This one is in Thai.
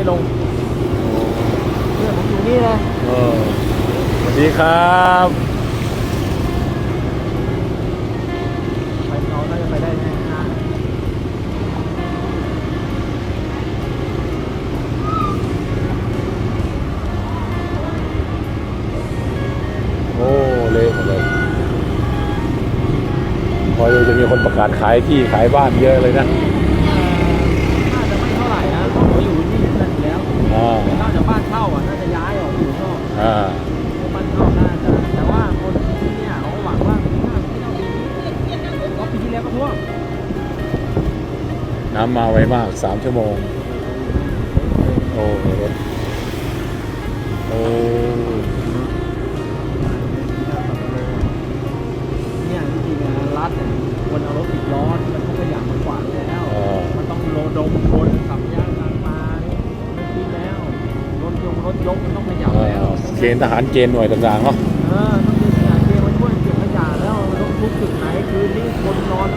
ไม่ลงเนี่ยผมอยู่นี่นะสวัสดีครับไปน้องน่าจะไปได้แน่นะโอ้เละหมดเลยพอจะมีคนประกาศขายที่ขายบ้านเยอะเลยนะ อกจากบ้านเช่าอะน่าจะย้ายออกอยู่นอกอ่าบ้านเช่าน่าจะแต่ว่าคนที่เนี่ยเขาหวังว่าปีหน้าไม่ต้องปีนี้เพราะปีที่แล้วก็ท่วมน้ำมาไวมากสามชั่วโมง ถยงรถยกมันต้องขยับอ่าแล้วเกณฑ์ทหารเกณฑ์หน่วยต่างๆเนาะ เออต้อง